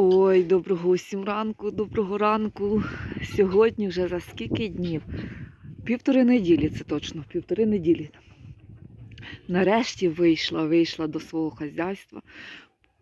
Ой, доброго усім ранку, доброго ранку. Сьогодні вже за скільки днів? Півтори неділі, це точно, півтори неділі. Нарешті вийшла, вийшла до свого хазяйства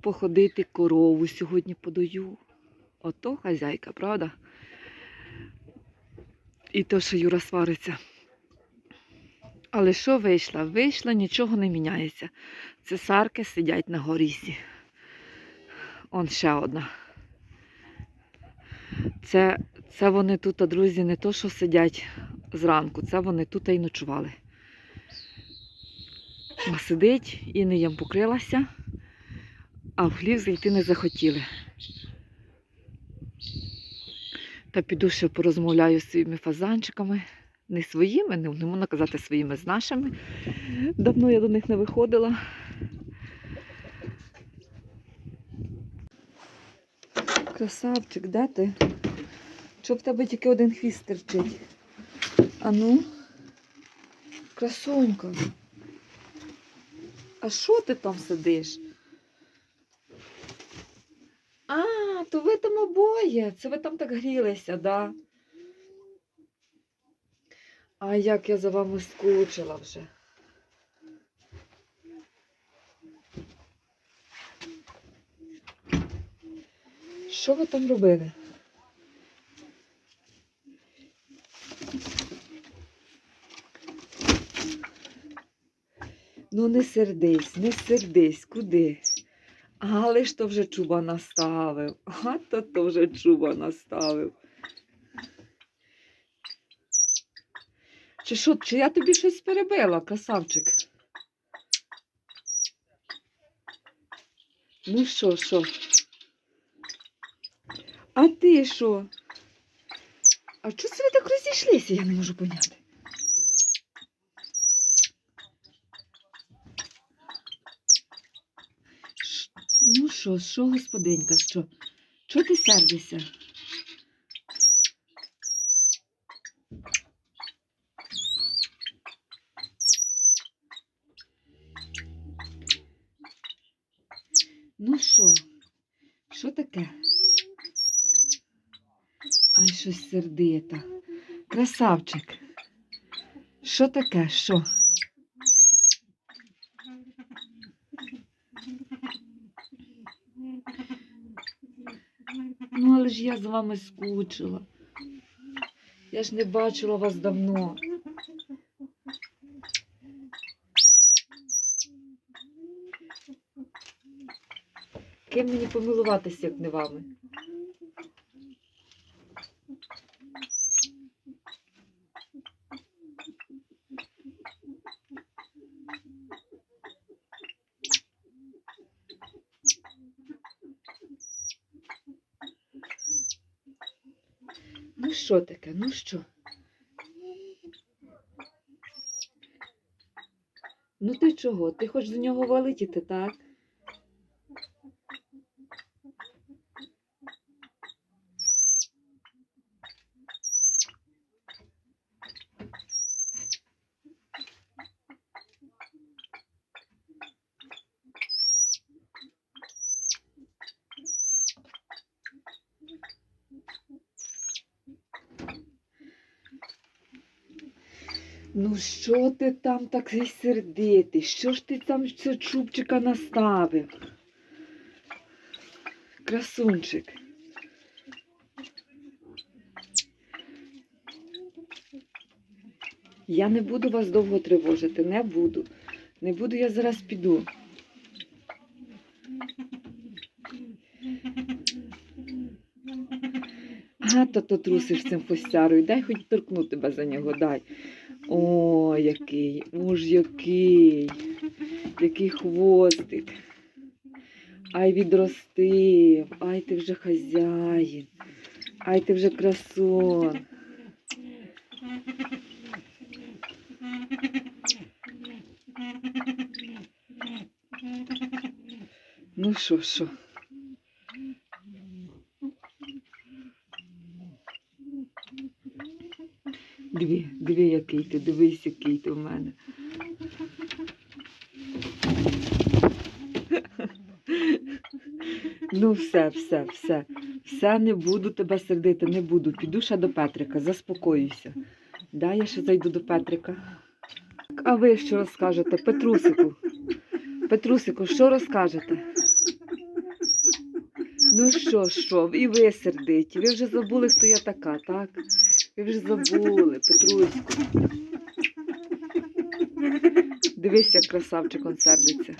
походити корову. Сьогодні подаю. Ото хазяйка, правда? І то, що Юра свариться. Але що вийшла? Вийшла, нічого не міняється. Цесарки сидять на горісі. Он ще одна. Це, це вони тут, друзі, не то, що сидять зранку, це вони тут і ночували. А сидить, і не їм покрилася, а в хлів зайти не захотіли. Та піду ще порозмовляю з своїми фазанчиками. Не своїми, не, можна казати своїми з нашими. Давно я до них не виходила. Красавчик, де ти? Що в тебе тільки один хвіст терчить? Ану, красунька. А що ти там сидиш? А, то ви там обоє. Це ви там так грілися, да? А як я за вами скучила вже. Що ви там робили? Ну, не сердись, не сердись, куди? Але ж то вже чуба наставив. А то то вже чуба наставив. Чи що, чи я тобі щось перебила, красавчик? Ну що, що? А ти що? А чого це ви так розійшлися, я не можу поняти. Ну що, що, господинька, що? Чого ти сердишся? Ну? Що таке? Ай, щось сердита. Красавчик. Що таке? Що? Ну, але ж я з вами скучила. Я ж не бачила вас давно. Ким мені помилуватися, як не вами? Ну що таке? Ну що? Ну ти чого? Ти хочеш з нього вилетіти, так? Ну що ти там так сердитий? Що ж ти там цього чубчика наставив? Красунчик. Я не буду вас довго тривожити, не буду. Не буду, я зараз піду. Ага, то то трусиш цим хостярою. Дай хоч торкну тебе за нього, дай. О, який, уж який, який хвостик. Ай відростив, ай ти вже хазяїн, ай ти вже красун. Ну що, що? Дві, дві, який ти, дивись, який ти в мене. Ну, все, все, все. Все, не буду тебе сердити, не буду. Піду ще до Петрика, заспокоюся. Да, я ще зайду до Петрика. А ви що розкажете? Петрусику? Петрусику, що розкажете? Ну що, що, і ви сердиті. Ви вже забули, хто я така, так? Ви вже забули, Петруську. Дивись, як красавчик он сердиться.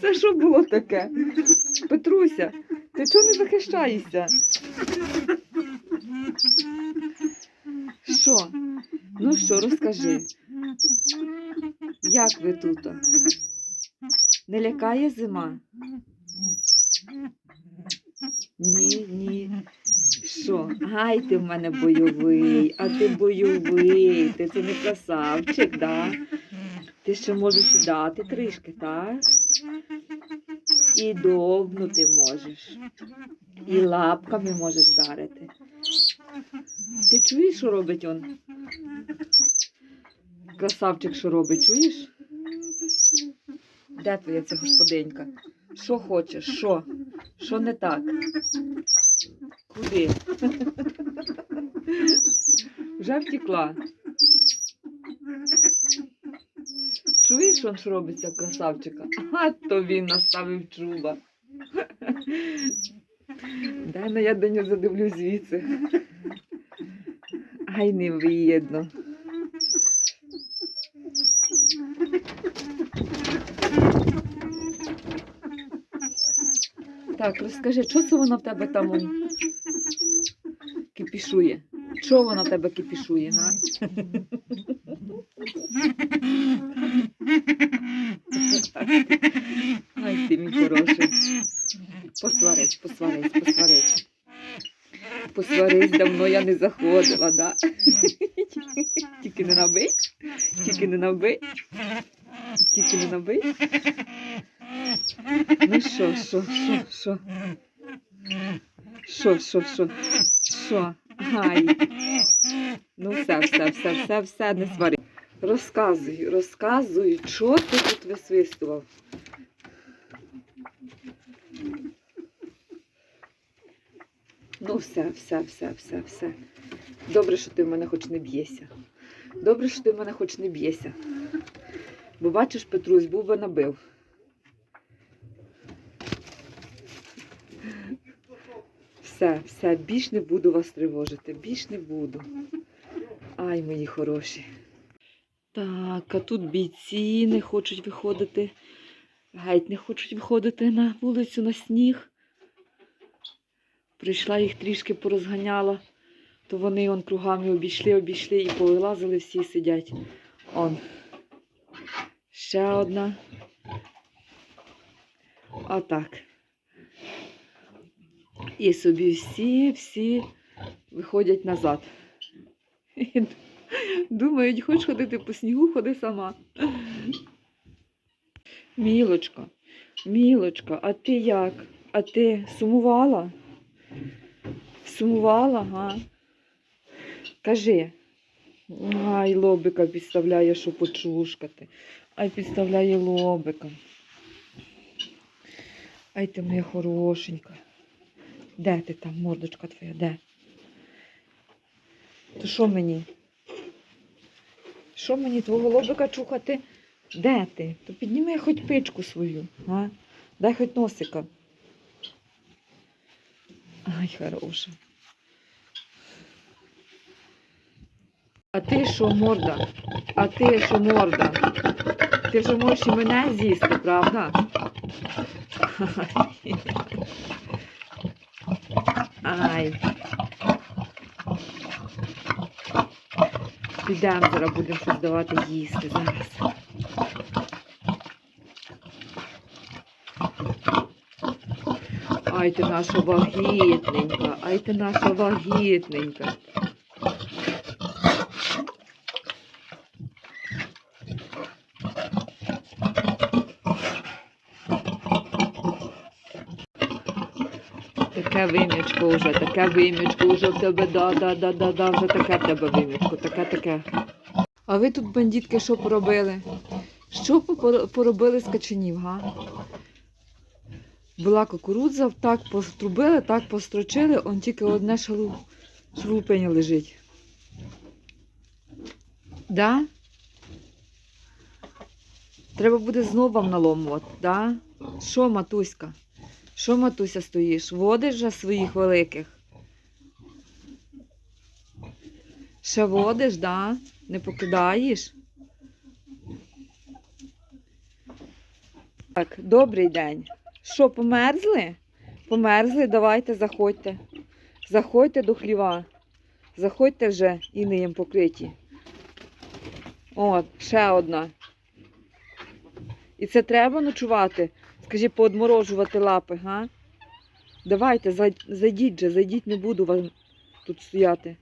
Це що було таке? Петруся, ти чого не захищаєшся? Що? Ну що, розкажи. Як ви тут? Не лякає зима? Ні, ні. Що? Ай, ти в мене бойовий, а ти бойовий, ти це не красавчик, да? Ти ще можеш сідати трішки, так? І довбнути можеш. І лапками можеш вдарити. Ти чуєш, що робить он? Красавчик, що робить, чуєш? Де твоя ця господинька? Що хочеш? Що? Що не так? Куди? Вже втекла. Чуєш, що робиться красавчика? А то він наставив чуба. Дай на я до нього задивлюсь звідси. Ай, не видно. Так, розкажи, що це вона в тебе там кипішує? Що вона в тебе кипішує, га? Ай, ти мій хороший. Посварись, посварись, посварись. Посварись, давно я не заходила, да? Тільки не набий, тільки не набий, тільки не набий. Ну що, що, що, що? Що, що, що? Що? Гай. Ну все, все, все, все, все, не свари. Розказуй, розказуй, що ти тут висвистував? Ну, все, все, все, все, все. Добре, що ти в мене хоч не б'єшся. Добре, що ти в мене хоч не б'єшся. Бо бачиш, Петрусь, був би набив. Все, все, більш не буду вас тривожити, більш не буду. Ай, мої хороші. Так, а тут бійці не хочуть виходити. Геть не хочуть виходити на вулицю на сніг. Прийшла їх трішки порозганяла, то вони он кругами обійшли, обійшли і повилазили всі сидять. Он. Ще одна. Отак. І собі всі, всі виходять назад. І думають, хочеш ходити по снігу, ходи сама. Мілочка, мілочка, а ти як? А ти сумувала? Сумувала, га? Кажи. Ай, лобика підставляє, що почушкати. Ай, підставляє лобика. Ай, ти моя хорошенька. Де ти там, мордочка твоя, де? То що мені? Що мені твого лобика чухати? Де ти? То підніми хоч пичку свою, а? Дай хоч носика. Ай, хороша. А ти що, морда? А ти що, морда? Ти вже можеш і мене з'їсти, правда? Ай. Підемо зараз будемо щось давати їсти зараз. Ай ти наша вагітненька, ай ти наша вагітненька. Вимічко вже, таке вимічко вже в тебе, да, да, да, да, да, вже таке в тебе вимічко, таке, таке. А ви тут, бандитки, що поробили? Що поробили з качанів, га? Була кукурудза, так пострубили, так построчили, он тільки одне шалу, шалупиня лежить. Да? Треба буде знову вам наломувати, да? Що, матуська? Що, матуся, стоїш? Водиш же своїх великих? Ще водиш, да? Не покидаєш? Так, добрий день. Що, померзли? Померзли? Давайте, заходьте. Заходьте до хліва. Заходьте вже інеєм покриті. От, ще одна. І це треба ночувати? Скажи, поодморожувати лапи, га? Давайте, зайдіть же, зайдіть, не буду вам тут стояти.